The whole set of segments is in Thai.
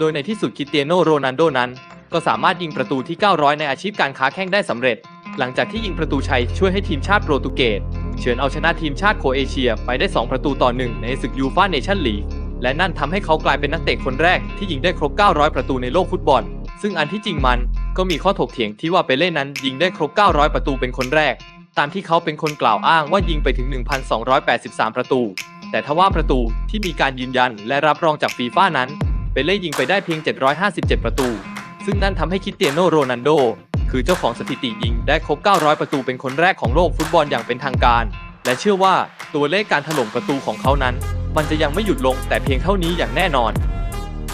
โดยในที่สุดคิเตียโนโรนัลโดนั้น ก็สามารถยิงประตูที่ 900 ในอาชีพการค้าแข้งได้สำเร็จ หลังจากที่ยิงประตูชัยช่วยให้ทีมชาติโปรตุเกสเฉือนเอาชนะทีมชาติโคเอเชียไปได้ 2 ประตูต่อหนึ่งในศึกยูฟ่าเนชั่นลีกและนั่นทำให้เขากลายเป็นนักเตะคนแรกที่ยิงได้ครบ 900 ประตูในโลกฟุตบอล ซึ่งอันที่จริงมันก็มีข้อถกเถียงที่ว่าเปเล่นั้นยิงได้ครบ 900 ประตูเป็นคนแรก ตามที่เขาเป็นคนกล่าวอ้างว่ายิงไปถึง 1,283 ประตู แต่ทว่าประตูที่มีการยืนยันและรับรองจากฟีฟ่านั้น เปเล่ยิงไปได้เพียง 757 ประตู ซึ่งนั่นทำให้คิเตียโนโรนัลโด คือเจ้าของสถิติยิงได้ครบ 900 ประตูเป็นคนแรกของโลกฟุตบอลอย่างเป็นทางการ และเชื่อว่าตัวเลขการถล่มประตูของเขานั้น มันจะยังไม่หยุดลงแต่เพียงเท่านี้อย่างแน่นอน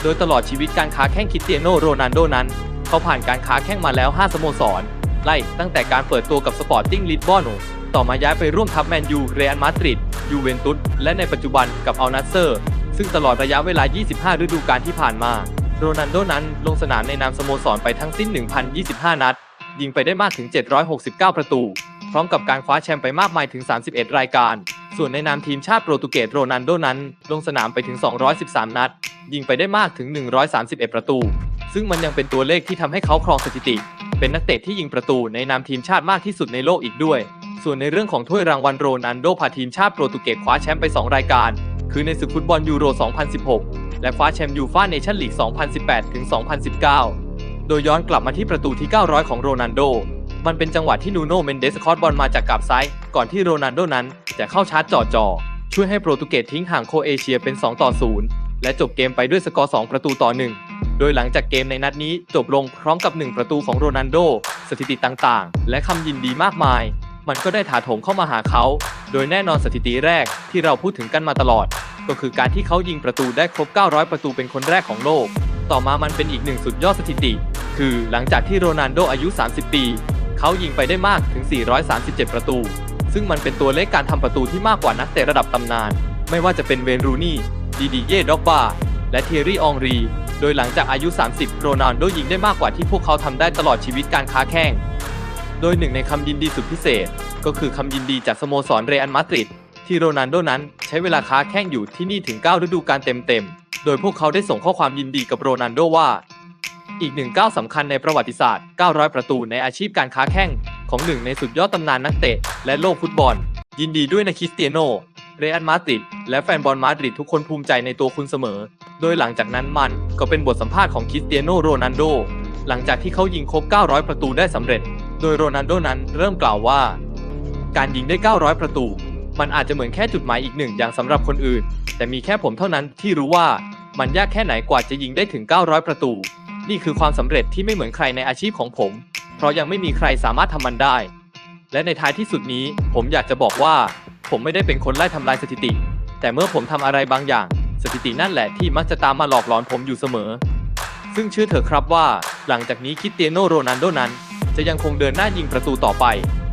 โดยตลอดชีวิตการค้าแข้งคิเตียโนโรนัลโดนั้น เขาผ่านการค้าแข้งมาแล้ว 5 สโมสร ไล่ตั้งแต่การเปิดตัวกับสปอร์ติ้งลิสบอนต่อมาย้ายไปร่วมทัพแมนยู เรอัลมาดริด ยูเวนตุส และในปัจจุบันกับอัลนัสเซอร์ ซึ่งตลอดระยะเวลา 25 ฤดูกาลที่ผ่านมา โรนัลโดนั้นลงสนามในนามสโมสรไปทั้งสิ้น 1,025 นัด ยิงไปได้มากถึง 769 ประตู พร้อมกับการคว้าแชมป์ไปมากมายถึง 31 รายการ ส่วนในนามทีมชาติโปรตุเกสโรนัลโดนั้น ลงสนามไปถึง 213 นัด ยิงไปได้มากถึง 131 ประตู ซึ่งมันยังเป็นตัวเลขที่ทำให้เขาครองสถิติ เป็นนักเตะที่ยิงประตูในนามทีมชาติมากที่สุดในโลกอีกด้วย ส่วนในเรื่องของถ้วยรางวัลโรนัลโดพาทีมชาติโปรตุเกสคว้าแชมป์ไป 2 รายการ คือในศึกฟุตบอลยูโร 2016 และคว้าแชมป์ยูฟ่าเนชั่นลีก 2018 ถึง 2019 โดยย้อนกลับมาที่ประตูที่ 900 ของโรนัลโด มันเป็นจังหวะที่นูโน่เมนเดสคอตบอลมาจากกับซ้าย ก่อนที่โรนัลโดนั้นจะเข้าชาร์จจ่อจอๆช่วยให้โปรตุเกสทิ้งห่างโคเอเชียเป็น 2 ต่อ 0 และจบเกมไปด้วยสกอร์ 2 ประตูต่อ 1 โดยหลังจากเกมในนัดนี้จบลงพร้อมกับ 1 ประตูของโรนัลโด สถิติต่างๆ และคำยินดีมากมาย มันก็ได้ถาโถมเข้ามาหาเขา โดยแน่นอนสถิติแรกที่เราพูดถึงกันมาตลอด ก็คือการที่เขายิงประตูได้ครบ 900 ประตูเป็นคนแรกของโลก ต่อมามันเป็นอีกหนึ่งสุดยอดสถิติ คือหลังจากที่โรนัลโดอายุ 30 ปี เขายิงไปได้มากถึง 437 ประตู ซึ่งมันเป็นตัวเลขการทำประตูที่มากกว่านักเตะระดับตำนาน ไม่ว่าจะเป็นเวนรูนี่ ดีดีเย่ด็อกบาและเทยรี่องรี โดยหลังจากอายุ 30 โรนัลโดยิงได้มากกว่าที่พวกเขาทำได้ตลอดชีวิตการค้าแข้ง โดยหนึ่งในคำยินดีสุดพิเศษ ก็คือคำยินดีจากสโมสรเรอัลมาดริดที่โรนัลโดนั้นใช้เวลาค้าแข้งอยู่ที่นี่ถึง 9 ฤดูกาลเต็มๆ โดยพวกเขาได้ส่งข้อความยินดีกับโรนัลโดว่า อีกหนึ่งก้าวสำคัญในประวัติศาสตร์ 900 ประตูในอาชีพการค้าแข้งของหนึ่งในสุดยอดตำนานนักเตะและโลกฟุตบอล ยินดีด้วยนะคริสเตียโน เรอัลมาดริดและแฟนบอลมาดริดทุกคนภูมิใจในตัวคุณเสมอ โดยหลังจากนั้นมันก็เป็นบทสัมภาษณ์ของคริสเตียโนโรนัลโดหลังจากที่เขายิงครบ 900 ประตูได้สำเร็จ โดยโรนัลโดนั้นเริ่มกล่าวว่า การยิงได้ 900 ประตู มันอาจจะเหมือนแค่จุดหมายอีกหนึ่งอย่างสำหรับคนอื่น แต่มีแค่ผมเท่านั้นที่รู้ว่ามันยากแค่ไหนกว่าจะยิงได้ถึง 900 ประตู นี่คือความสำเร็จที่ไม่เหมือนใครในอาชีพของผม เพราะยังไม่มีใครสามารถทำมันได้ และในท้ายที่สุดนี้ ผมอยากจะบอกว่า ผมไม่ได้เป็นคนไล่ทำลายสถิติ แต่เมื่อผมทำอะไรบางอย่าง สถิตินั่นแหละที่มักจะตามมาหลอกหลอนผมอยู่เสมอ ซึ่งเชื่อเถอะครับว่า หลังจากนี้คริสเตียโนโรนัลโดนั้น จะยังคงเดินหน้ายิงประตูต่อไป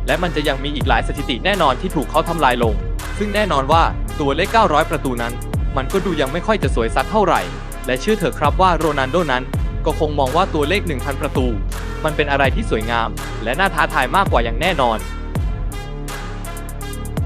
และมันจะยังมีอีกหลายสถิติแน่นอนที่ถูกเขาทำลายลง ซึ่งแน่นอนว่าตัวเลข 900 ประตูนั้น มันก็ดูยังไม่ค่อยจะสวยสักเท่าไหร่ และเชื่อเถอะครับว่าโรนัลโดนั้น ก็คงมองว่าตัวเลข 1,000 ประตู มันเป็นอะไรที่สวยงาม และน่าท้าทายมากกว่าอย่างแน่นอน